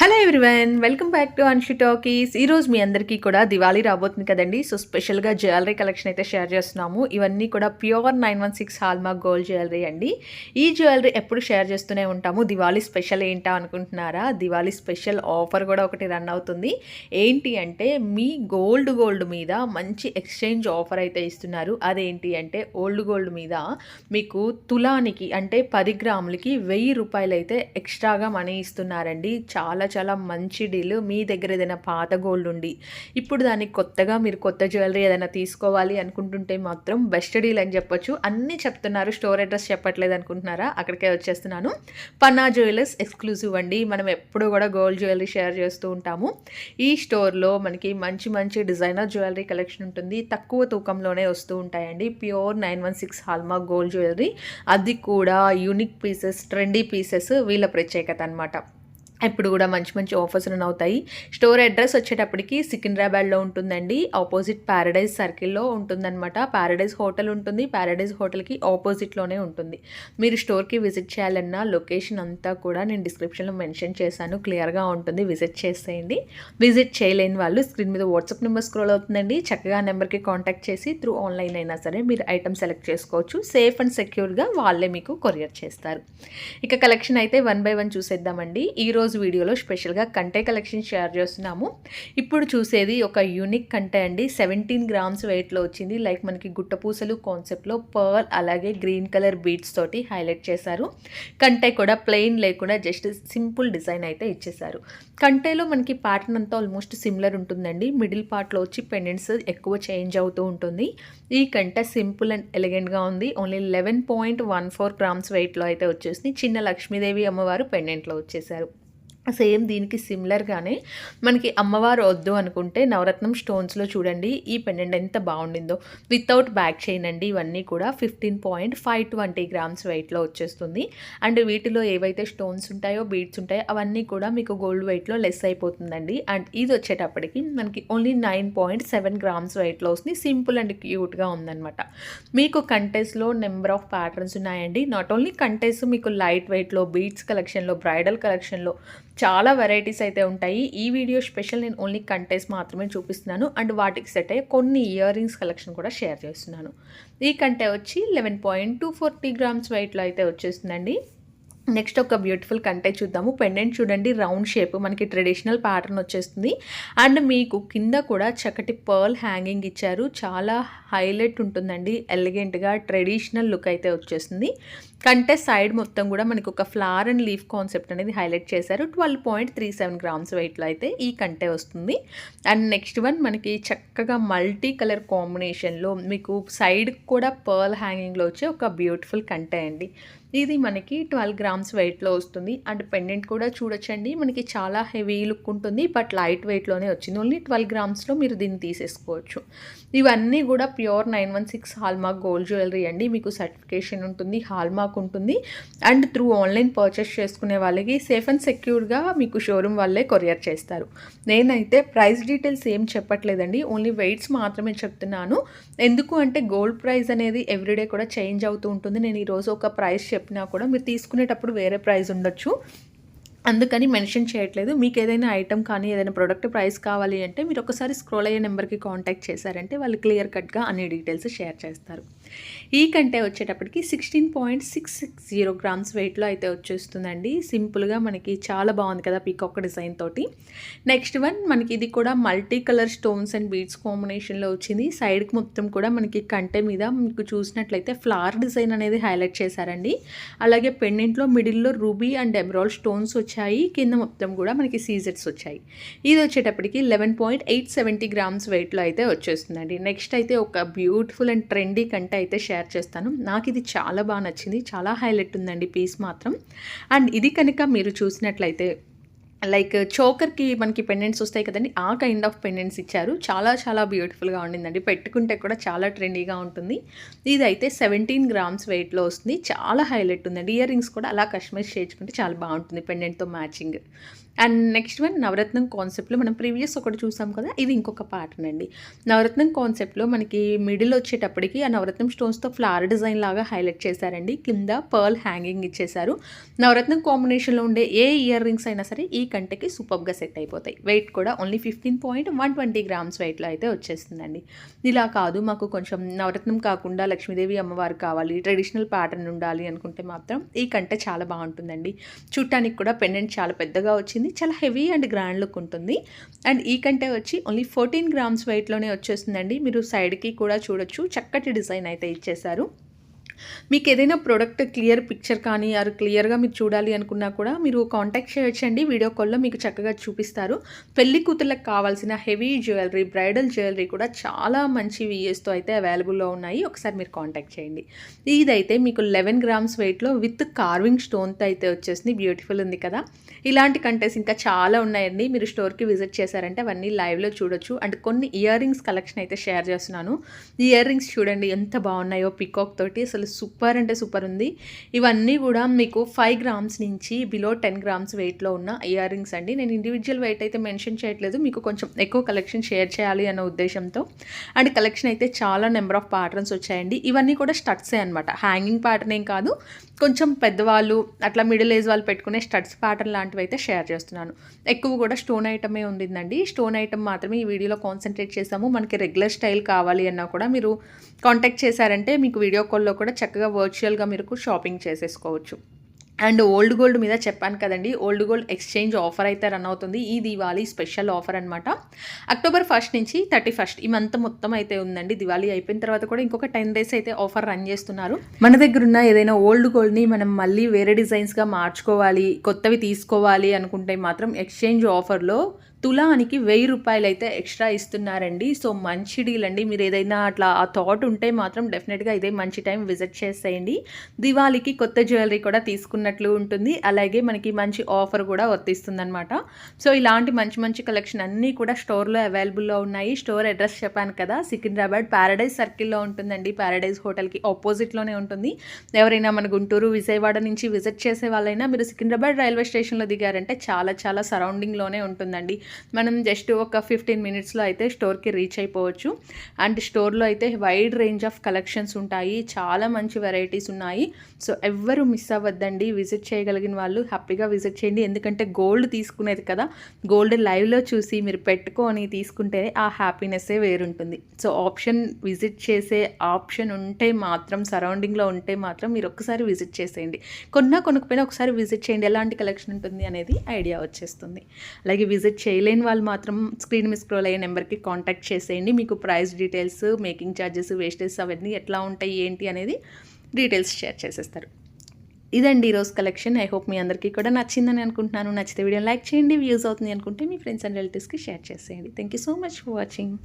Hello everyone welcome back to Anshi Talkies ఈరోజు మీ అందరికీ కూడా దివాళీ రాబోతుంది కదండి. సో స్పెషల్గా జ్యువెలరీ కలెక్షన్ అయితే షేర్ చేస్తున్నాము. ఇవన్నీ కూడా pure nine one six hallmark gold jewellery అండి. ఈ జ్యువెలరీ ఎప్పుడు షేర్ చేస్తూనే ఉంటాము. దివాళీ స్పెషల్ ఏంటా అనుకుంటున్నారా? దివాళీ స్పెషల్ ఆఫర్ కూడా ఒకటి రన్ అవుతుంది. ఏంటి అంటే మీ గోల్డ్ గోల్డ్ మీద మంచి ఎక్స్చేంజ్ ఆఫర్ అయితే ఇస్తున్నారు. అదేంటి అంటే ఓల్డ్ గోల్డ్ మీద మీకు తులానికి అంటే పది గ్రాములకి వెయ్యి రూపాయలు అయితే ఎక్స్ట్రాగా మనీ ఇస్తున్నారండి. చాలా చాలా మంచి డీల్. మీ దగ్గర ఏదైనా పాత గోల్డ్ ఉండి ఇప్పుడు దానికి కొత్తగా మీరు కొత్త జ్యువెలరీ ఏదైనా తీసుకోవాలి అనుకుంటుంటే మాత్రం బెస్ట్ డీల్ అని చెప్పొచ్చు. అన్నీ చెప్తున్నారు స్టోర్ అడ్రస్ చెప్పట్లేదు అనుకుంటున్నారా? అక్కడికే వచ్చేస్తున్నాను. పన్నా జ్యువెలర్స్ ఎక్స్క్లూజివ్ అండి. మనం ఎప్పుడు కూడా గోల్డ్ జ్యువెలరీ షేర్ చేస్తూ ఉంటాము. ఈ స్టోర్లో మనకి మంచి మంచి డిజైనర్ జ్యువెలరీ కలెక్షన్ ఉంటుంది. తక్కువ తూకంలోనే వస్తూ ఉంటాయండి. Pure nine one six hallmark gold jewellery. అది కూడా యూనిక్ పీసెస్ ట్రెండీ పీసెస్ వీళ్ళ ప్రత్యేకత అనమాట ఇప్పుడు కూడా మంచి మంచి ఆఫర్స్ రన్ అవుతాయి. స్టోర్ అడ్రస్ వచ్చేటప్పటికి సికింద్రాబాద్లో ఉంటుందండి. ఆపోజిట్ ప్యారడైజ్ సర్కిల్లో ఉంటుందన్నమాట. ప్యారడైజ్ హోటల్ ఉంటుంది. ప్యారడైజ్ హోటల్కి ఆపోజిట్లోనే ఉంటుంది. మీరు స్టోర్కి విజిట్ చేయాలన్నా లొకేషన్ అంతా కూడా నేను డిస్క్రిప్షన్లో మెన్షన్ చేశాను. క్లియర్గా ఉంటుంది. విజిట్ చేసేయండి. విజిట్ చేయలేని వాళ్ళు స్క్రీన్ మీద వాట్సాప్ నెంబర్ స్క్రోల్ అవుతుందండి. చక్కగా నెంబర్కి కాంటాక్ట్ చేసి త్రూ ఆన్లైన్ అయినా సరే మీరు ఐటమ్ సెలెక్ట్ చేసుకోవచ్చు. సేఫ్ అండ్ సెక్యూర్గా వాళ్ళే మీకు కొరియర్ చేస్తారు. ఇక కలెక్షన్ అయితే వన్ బై వన్ చూసేద్దామండి. ఈరోజు వీడియోలో స్పెషల్గా కంటే కలెక్షన్ షేర్ చేస్తున్నాము. ఇప్పుడు చూసేది ఒక యూనిక్ కంటే అండి. సెవెంటీన్ గ్రామ్స్ వెయిట్లో వచ్చింది. లైక్ మనకి గుట్టపూసలు కాన్సెప్ట్లో పర్ల్ అలాగే గ్రీన్ కలర్ బీడ్స్ తోటి హైలైట్ చేశారు. కంటే కూడా ప్లెయిన్ లేకుండా జస్ట్ సింపుల్ డిజైన్ అయితే ఇచ్చేశారు. కంటేలో మనకి ప్యాటర్న్ అంతా ఆల్మోస్ట్ సిమిలర్ ఉంటుందండి. మిడిల్ పార్ట్లో వచ్చి పెండెంట్స్ ఎక్కువ చేంజ్ అవుతూ ఉంటుంది. ఈ కంటే సింపుల్ అండ్ ఎలిగెంట్గా ఉంది. Only eleven point one four grams వెయిట్లో అయితే వచ్చేసింది. చిన్న లక్ష్మీదేవి అమ్మవారు పెండెంట్లో వచ్చేసారు సేమ్ దీనికి సిమిలర్గానే మనకి అమ్మవారు వద్దు అనుకుంటే నవరత్నం స్టోన్స్లో చూడండి ఈ పెండెంట్ ఎంత బాగుండిందో. వితౌట్ బ్యాక్ చైన్ అండి ఇవన్నీ కూడా fifteen point five twenty grams వెయిట్లో వచ్చేస్తుంది. అండ్ వీటిలో ఏవైతే స్టోన్స్ ఉంటాయో బీడ్స్ ఉంటాయో అవన్నీ కూడా మీకు గోల్డ్ వెయిట్లో లెస్ అయిపోతుందండి. అండ్ ఇది వచ్చేటప్పటికి మనకి only nine point seven grams వెయిట్లో వస్తుంది. సింపుల్ అండ్ క్యూట్గా ఉందన్నమాట. మీకు కంటెస్లో నెంబర్ ఆఫ్ ప్యాటర్న్స్ ఉన్నాయండి. నాట్ ఓన్లీ కంటెస్ మీకు లైట్ వెయిట్లో బీడ్స్ కలెక్షన్లో బ్రైడల్ కలెక్షన్లో చాలా వెరైటీస్ అయితే ఉంటాయి. ఈ వీడియో స్పెషల్ నేను ఓన్లీ కంటెస్ మాత్రమే చూపిస్తున్నాను. అండ్ వాటికి సెట్ అయ్యే కొన్ని ఇయర్ రింగ్స్ కలెక్షన్ కూడా షేర్ చేస్తున్నాను. ఈ కంటే వచ్చి eleven point two forty grams వెయిట్లో అయితే వచ్చేస్తుందండి. నెక్స్ట్ ఒక బ్యూటిఫుల్ కంటే చూద్దాము. పెండెంట్ చూడండి రౌండ్ షేప్ మనకి ట్రెడిషనల్ ప్యాటర్న్ వచ్చేస్తుంది. అండ్ మీకు కింద కూడా చక్కటి పర్ల్ హ్యాంగింగ్ ఇచ్చారు. చాలా హైలైట్ ఉంటుందండి. ఎలిగెంట్గా ట్రెడిషనల్ లుక్ అయితే వచ్చేస్తుంది. కంటే సైడ్ మొత్తం కూడా మనకి ఒక ఫ్లవర్ అండ్ లీఫ్ కాన్సెప్ట్ అనేది హైలైట్ చేశారు. Twelve point three seven grams వెయిట్లో అయితే ఈ కంటే వస్తుంది. అండ్ నెక్స్ట్ వన్ మనకి చక్కగా మల్టీ కలర్ కాంబినేషన్లో మీకు సైడ్ కూడా పర్ల్ హ్యాంగింగ్లో వచ్చే ఒక బ్యూటిఫుల్ కంటే అండి. ఇది మనకి ట్వెల్వ్ గ్రామ్స్ వెయిట్లో వస్తుంది. అండ్ పెండెంట్ కూడా చూడొచ్చండి. మనకి చాలా హెవీ లుక్ ఉంటుంది. బట్ లైట్ వెయిట్లోనే వచ్చింది. ఓన్లీ ట్వెల్వ్ గ్రామ్స్లో మీరు దీన్ని తీసేసుకోవచ్చు. ఇవన్నీ కూడా pure nine one six hallmark gold jewellery అండి. మీకు సర్టిఫికేషన్ ఉంటుంది హాల్మార్క్ ఉంటుంది. అండ్ త్రూ ఆన్లైన్ పర్చేస్ చేసుకునే వాళ్ళకి సేఫ్ అండ్ సెక్యూర్గా మీకు షోరూమ్ వాళ్ళే కొరియర్ చేస్తారు. నేనైతే ప్రైస్ డీటెయిల్స్ ఏం చెప్పట్లేదండి. ఓన్లీ వెయిట్స్ మాత్రమే చెప్తున్నాను. ఎందుకు అంటే గోల్డ్ ప్రైస్ అనేది ఎవ్రీడే కూడా చేంజ్ అవుతూ ఉంటుంది. నేను ఈరోజు ఒక ప్రైస్ చెప్పినా కూడా మీరు తీసుకునేటప్పుడు వేరే ప్రైస్ ఉండొచ్చు. అందుకని మెన్షన్ చేయట్లేదు. మీకు ఏదైనా ఐటమ్ కానీ ఏదైనా ప్రోడక్ట్ ప్రైస్ కావాలి అంటే మీరు ఒకసారి స్క్రోల్ అయ్యే నెంబర్కి కాంటాక్ట్ చేశారంటే వాళ్ళు క్లియర్ కట్గా అన్ని డీటెయిల్స్ షేర్ చేస్తారు. ఈ కంటే వచ్చేటప్పటికి sixteen point six six zero grams వెయిట్లో అయితే వచ్చేస్తుందండి. సింపుల్గా మనకి చాలా బాగుంది కదా పీకాక్ డిజైన్ తోటి. నెక్స్ట్ వన్ మనకి ఇది కూడా multi colour stones and beads కాంబినేషన్లో వచ్చింది. సైడ్కి మొత్తం కూడా మనకి కంటె మీద మీకు చూసినట్లయితే ఫ్లవర్ డిజైన్ అనేది హైలైట్ చేశారండి. అలాగే పెండెంట్లో మిడిల్లో రూబీ అండ్ ఎమరాల్ స్టోన్స్ వచ్చాయి. కింద మొత్తం కూడా మనకి సీజెట్స్ వచ్చాయి. ఇది వచ్చేటప్పటికి eleven point eight seventy grams వెయిట్లో అయితే వచ్చేస్తుందండి. నెక్స్ట్ అయితే ఒక బ్యూటిఫుల్ అండ్ ట్రెండీ కంటే అయితే షేర్ చేస్తాను. నాకు ఇది చాలా బాగా నచ్చింది. చాలా హైలైట్ ఉందండి పీస్ మాత్రం. అండ్ ఇది కనుక మీరు చూసినట్లయితే లైక్ చోకర్కి మనకి పెండెంట్స్ వస్తాయి కదండి ఆ కైండ్ ఆఫ్ పెండెంట్స్ ఇచ్చారు. చాలా చాలా బ్యూటిఫుల్గా ఉండిందండి. పెట్టుకుంటే కూడా చాలా ట్రెండీగా ఉంటుంది. ఇది అయితే సెవెంటీన్ గ్రామ్స్ వెయిట్లో వస్తుంది. చాలా హైలైట్ ఉందండి. ఇయర్ రింగ్స్ కూడా అలా కస్టమైజ్ చేయించుకుంటే చాలా బాగుంటుంది పెండెంట్తో మ్యాచింగ్ అండ్ నెక్స్ట్ వన్ నవరత్నం కాన్సెప్ట్లో మనం ప్రీవియస్ ఒకటి చూసాం కదా ఇది ఇంకొక ప్యాటర్న్ అండి. నవరత్నం కాన్సెప్ట్లో మనకి మిడిల్ వచ్చేటప్పటికి ఆ నవరత్నం స్టోన్స్తో ఫ్లవర్ డిజైన్ లాగా హైలైట్ చేశారండి. కింద పర్ల్ హ్యాంగింగ్ ఇచ్చేశారు. నవరత్నం కాంబినేషన్లో ఉండే ఏ ఇయర్ రింగ్స్ అయినా సరే ఈ కంటకి సూపర్గా సెట్ అయిపోతాయి. వెయిట్ కూడా only fifteen point one twenty grams వెయిట్లో అయితే వచ్చేస్తుందండి. ఇలా కాదు మాకు కొంచెం నవరత్నం కాకుండా లక్ష్మీదేవి అమ్మవారు కావాలి ట్రెడిషనల్ ప్యాటర్న్ ఉండాలి అనుకుంటే మాత్రం ఈ కంటే చాలా బాగుంటుందండి. చూడటానికి కూడా పెండెంట్ చాలా పెద్దగా వచ్చింది. చాలా హెవీ అండ్ గ్రాండ్ లుక్ ఉంటుంది. అండ్ ఈ కంటే వచ్చి ఓన్లీ ఫోర్టీన్ గ్రామ్స్ వెయిట్లోనే వచ్చేస్తుందండి. మీరు సైడ్కి కూడా చూడొచ్చు. చక్కటి డిజైన్ అయితే ఇచ్చేశారు. మీకు ఏదైనా ప్రోడక్ట్ క్లియర్ పిక్చర్ కానీ ఆరు క్లియర్గా మీరు చూడాలి అనుకున్నా కూడా మీరు కాంటాక్ట్ చేయొచ్చండి. వీడియో కాల్లో మీకు చక్కగా చూపిస్తారు. పెళ్ళి కూతుర్లకు కావాల్సిన హెవీ జ్యువెలరీ బ్రైడల్ జ్యువెలరీ కూడా చాలా మంచి విఎస్తో అయితే అవైలబుల్లో ఉన్నాయి. ఒకసారి మీరు కాంటాక్ట్ చేయండి. ఇదైతే మీకు లెవెన్ గ్రామ్స్ వెయిట్లో విత్ కార్వింగ్ స్టోన్తో అయితే వచ్చేసింది. బ్యూటిఫుల్ ఉంది కదా? ఇలాంటి కంటెంట్స్ ఇంకా చాలా ఉన్నాయండి. మీరు స్టోర్కి విజిట్ చేశారంటే అవన్నీ లైవ్లో చూడొచ్చు. అండ్ కొన్ని ఇయర్ రింగ్స్ కలెక్షన్ అయితే షేర్ చేస్తున్నాను. ఈ ఇయర్ రింగ్స్ చూడండి ఎంత బాగున్నాయో పికాక్ తోటి. అసలు సూపర్ అంటే సూపర్ ఉంది. ఇవన్నీ కూడా మీకు ఫైవ్ గ్రామ్స్ నుంచి బిలో టెన్ గ్రామ్స్ వెయిట్లో ఉన్న ఇయర్ రింగ్స్ అండి. నేను ఇండివిజువల్ వెయిట్ అయితే మెన్షన్ చేయట్లేదు. మీకు కొంచెం ఎక్కువ కలెక్షన్ షేర్ చేయాలి అన్న ఉద్దేశంతో. అండ్ కలెక్షన్ అయితే చాలా నెంబర్ ఆఫ్ ప్యాటర్న్స్ వచ్చాయండి. ఇవన్నీ కూడా స్టడ్సే అనమాట హ్యాంగింగ్ ప్యాటర్న్ ఏం కాదు. కొంచెం పెద్దవాళ్ళు అట్లా మిడిల్ ఏజ్ వాళ్ళు పెట్టుకునే స్టడ్స్ ప్యాటర్న్ లాంటివి అయితే షేర్ చేస్తున్నాను. ఎక్కువ కూడా స్టోన్ ఐటమే ఉండిందండి. స్టోన్ ఐటమ్ మాత్రమే ఈ వీడియోలో కాన్సన్ట్రేట్ చేసాము. మనకి రెగ్యులర్ స్టైల్ కావాలి అన్నా కూడా మీరు కాంటాక్ట్ చేశారంటే మీకు వీడియో కాల్లో కూడా చక్కగా వర్చువల్గా మీరు షాపింగ్ చేసేసుకోవచ్చు. అండ్ ఓల్డ్ గోల్డ్ మీద చెప్పాను కదండి ఓల్డ్ గోల్డ్ ఎక్స్చేంజ్ ఆఫర్ అయితే రన్ అవుతుంది. ఈ దివాళీ స్పెషల్ ఆఫర్ అనమాట అక్టోబర్ ఫస్ట్ నుంచి థర్టీ ఫస్ట్ ఈ మంత్ మొత్తం అయితే ఉందండి. దివాళీ అయిపోయిన తర్వాత కూడా ఇంకొక టెన్ డేస్ అయితే ఆఫర్ రన్ చేస్తున్నారు. మన దగ్గర ఉన్న ఏదైనా ఓల్డ్ గోల్డ్ని మనం మళ్ళీ వేరే డిజైన్స్గా మార్చుకోవాలి కొత్తవి తీసుకోవాలి అనుకుంటే మాత్రం ఎక్స్చేంజ్ ఆఫర్లో తులానికి వెయ్యి రూపాయలు అయితే ఎక్స్ట్రా ఇస్తున్నారండి. సో మంచి డీల్ అండి మీరు ఏదైనా అట్లా ఆ థాట్ ఉంటే మాత్రం డెఫినెట్గా ఇదే మంచి టైం విజిట్ చేసేయండి. దివాళీకి కొత్త జ్యువెలరీ కూడా తీసుకున్నట్లు ఉంటుంది. అలాగే మనకి మంచి ఆఫర్ కూడా వర్తిస్తుందనమాట సో ఇలాంటి మంచి మంచి కలెక్షన్ అన్నీ కూడా స్టోర్లో అవైలబుల్లో ఉన్నాయి. స్టోర్ అడ్రస్ చెప్పాను కదా సికింద్రాబాద్ ప్యారడైజ్ సర్కిల్లో ఉంటుందండి. ప్యారడైజ్ హోటల్కి ఆపోజిట్లోనే ఉంటుంది. ఎవరైనా మన గుంటూరు విజయవాడ నుంచి విజిట్ చేసే వాళ్ళైనా మీరు సికింద్రాబాద్ రైల్వే స్టేషన్లో దిగారంటే చాలా చాలా సరౌండింగ్లోనే ఉంటుందండి. మనం జస్ట్ ఒక ఫిఫ్టీన్ మినిట్స్లో అయితే స్టోర్కి రీచ్ అయిపోవచ్చు. అండ్ స్టోర్లో అయితే వైడ్ రేంజ్ ఆఫ్ కలెక్షన్స్ ఉంటాయి. చాలా మంచి వెరైటీస్ ఉన్నాయి. సో ఎవ్వరు మిస్ అవ్వద్దండి. విజిట్ చేయగలిగిన వాళ్ళు హ్యాపీగా విజిట్ చేయండి. ఎందుకంటే గోల్డ్ తీసుకునేది కదా. గోల్డ్ లైవ్లో చూసి మీరు పెట్టుకొని తీసుకుంటే ఆ హ్యాపీనెస్సే వేరుంటుంది. సో ఆప్షన్ విజిట్ చేసే ఆప్షన్ ఉంటే మాత్రం సరౌండింగ్లో ఉంటే మాత్రం మీరు ఒక్కసారి విజిట్ చేసేయండి. కొన్నా కొనుక్కపోయినా ఒకసారి విజిట్ చేయండి. ఎలాంటి కలెక్షన్ ఉంటుంది అనేది ఐడియా వచ్చేస్తుంది. అలాగే విజిట్ చేయాలి చేయలేని వాళ్ళు మాత్రం స్క్రీన్ మీద స్క్రోల్ అయ్యే నెంబర్కి కాంటాక్ట్ చేసేయండి. మీకు price details making charges wastage అవన్నీ ఎట్లా ఉంటాయి ఏంటి అనేది డీటెయిల్స్ షేర్ చేసేస్తారు. ఇదండి ఈరోజు కలెక్షన్ ఐ హోప్ మీ అందరికీ కూడా నచ్చిందని అనుకుంటున్నాను. నచ్చితే వీడియో లైక్ చేయండి. వ్యూస్ అవుతుంది అనుకుంటే మీ ఫ్రెండ్స్ అండ్ రిలేటివ్స్కి షేర్ చేసేయండి. Thank you so much for watching